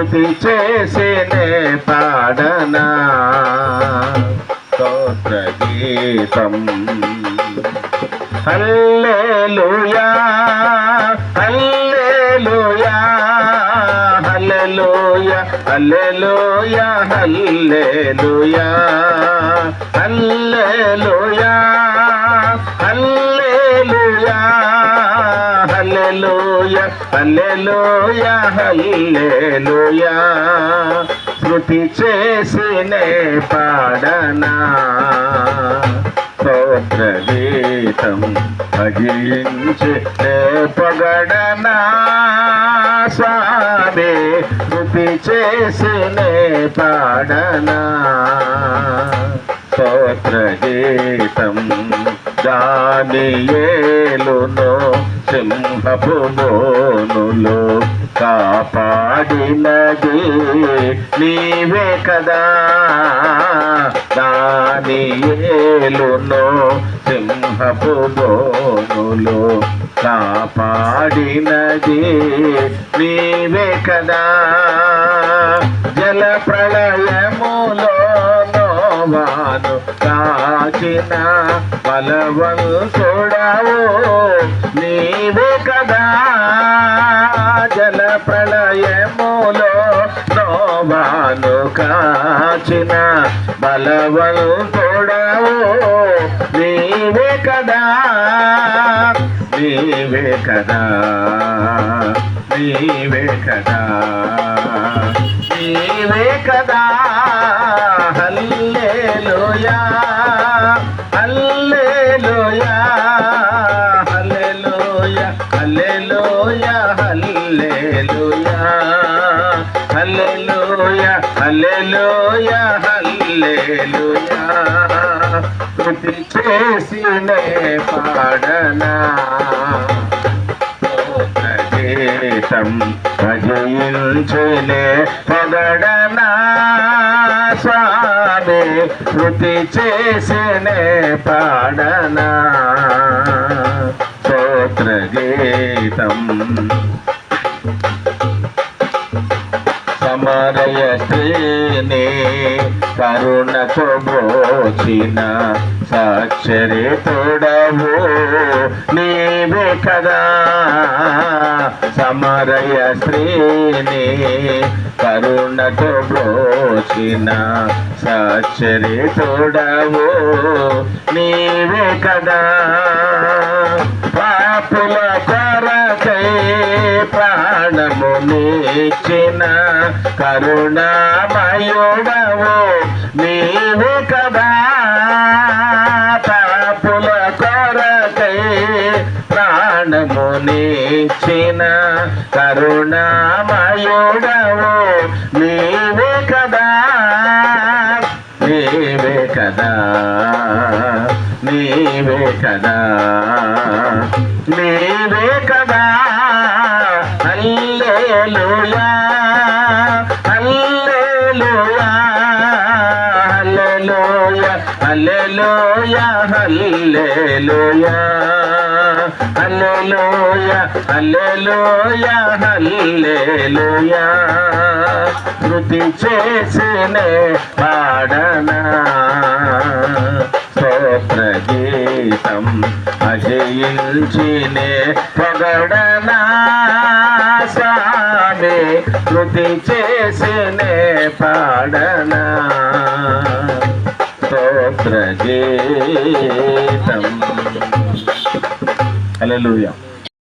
స్థుతి చేసేనే పాడనా స్తోత్ర గీతం హల్లెలూయా హల్లెలూయా హల్లెలూయా హల్లెలూయా హల్లెలూయా హల్లెలూయా హల్లెలూయా. అల్లెలోయా ఇల్లెలోయా శృతి చేసినే పాడనా. స్తోత్రగీతం భజించి పగడనా. స్వామి శృతి చేసినే పాడనా. దాని దానియేలును సింహభూమోనులు కాపాడినది నీవే కదా. దాని ఏలును సింహభూమోనులు కాపాడినది నీవే కదా. జల ప్రళ నోవాను కాచిన బలవను బలవంతుడవు నీవు కదా జల ప్రళయములో నోవాను కాచిన బలవను బలవంతుడవు నీవే కదా నీవే కదా నీవే కదా నీవే కదా. కృతి చేసినే పాడనా. గీతం భజించునే పొగడనా స్వామి కృతి చేసినే పాడనా? స్తోత్ర గీతం సమరయ స్త్రీని కరుణకు బ్రోచిన సాక్షరి తోడవు నీవే కదా సమరయ స్త్రీని కరుణకు బ్రోచిన సాక్షరి తోడవు నీవే కదా పాపుల కొరకై ప్రాణము నీచిన. కరుణామయుడవు నీవు కదా. పాపుల కొరకై ప్రాణము నీచిన కరుణామయుడవు నీవు కదా. నీవే కదా. నీవే కదా. నీ హల్లెలూయా హల్లెలూయా. హల్లెలూయా హల్లెలూయా హల్లెలూయా. హల్లెలూయా శృతి చేసినే పాడనా. స్తోత్ర గీతం అజయించినే పొగడనా స్వామి శృతి చేసినే పాడనా. Hallelujah.